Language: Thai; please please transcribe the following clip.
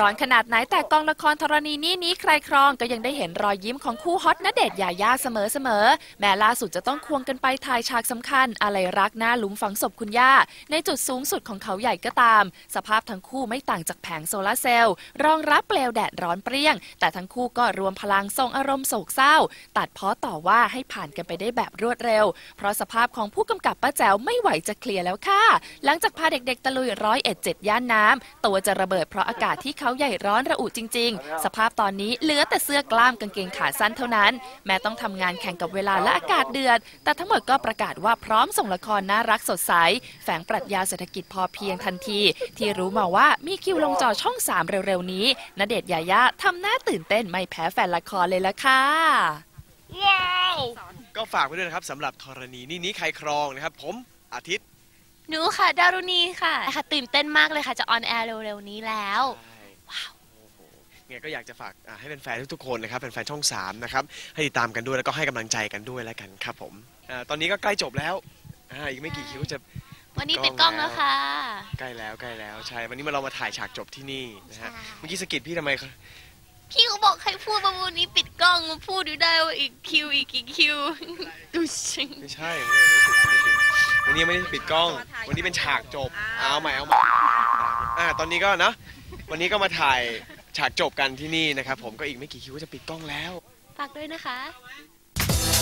ร้อนขนาดไหนแต่กองละครธรณีนี้นี้ใครครองก็ยังได้เห็นรอยยิ้มของคู่ฮอตณเดชน์ยายาเสมอๆแม้ล่าสุดจะต้องควงกันไปถ่ายฉากสำคัญ อะไรรักหน้าหลุมฝังศพคุณย่า ในจุดสูงสุดของเขาใหญ่ก็ตาม สภาพทั้งคู่ไม่ต่างจากแผงโซลาร์เซลล์รองรับเปลวแดดร้อนเปรี้ยง แต่ทั้งคู่ก็รวมพลังส่งอารมณ์โศกเศร้า ตัดเพ้อต่อว่าให้ผ่านกันไปได้แบบรวดเร็ว เพราะสภาพของผู้กำกับป้าแจ๋วไม่ไหวจะเคลียร์แล้วค่ะหลังจากพาเด็กๆตะลุยร้อยเอ็ดเจ็ดย่านน้ำตัวจะระเบิดเพราะอากาศที่เขาใหญ่ร้อนระอุจริง ๆ สภาพตอนนี้เหลือแต่เสื้อกล้ามกางเกงขาสั้นเท่านั้น แม้ต้องทำงานแข่งกับเวลาและอากาศเดือด แต่ทั้งหมดก็ประกาศว่าพร้อมส่งละครน่ารักสดใส แฝงปรัชญาเศรษฐกิจพอเพียงทันที ที่รู้มาว่ามีคิวลงจอช่อง 3 เร็วๆ นี้ณเดชน์ยายาทำหน้าตื่นเต้นไม่แพ้แฟนละครเลยละค่ะว้าวก็ฝากไว้ด้วยนะครับสำหรับธรณีนี่นี้ใครครองนะครับ ผมอาทิตย์หนูค่ะดารุณีค่ะค่ะ ตื่นเต้นมากเลยค่ะ จะออนแอร์เร็วๆนี้แล้ว ว้าวโอ้โหไงก็อยากจะฝากอ่าให้เป็นแฟนๆทุกๆคนนะครับเป็นแฟนๆช่อง3นะครับให้ติดตามกันด้วยแล้วก็ให้กำลังใจกันด้วยแล้วกันครับผมอ่าตอนนี้ก็ใกล้จบแล้วอ่าอีกไม่กี่คิวจะวันนี้ปิดกล้องแล้วค่ะ ใกล้แล้วใกล้แล้วใช่ วันนี้มาเรามาถ่ายฉากจบที่นี่นะฮะใช่เมื่อกี้สะกิดพี่ทำไมคะพี่เขาบอกให้พูดมาวันนี้ปิดกล้องมาพูดดูได้ว่าอีกคิวอีกกี่คิวดูชิงไม่ใช่ไม่ไม่ถึงไม่ถึงวันนี้ไม่ได้ปิดกล้อง วันนี้เป็นฉากจบเอาใหม่เอาใหม่อ่าตอนนี้ก็นะ วันนี้ก็มาถ่ายฉากจบกันที่นี่นะครับ ผมก็อีกไม่กี่คิวก็จะปิดกล้องแล้ว ฝากด้วยนะคะ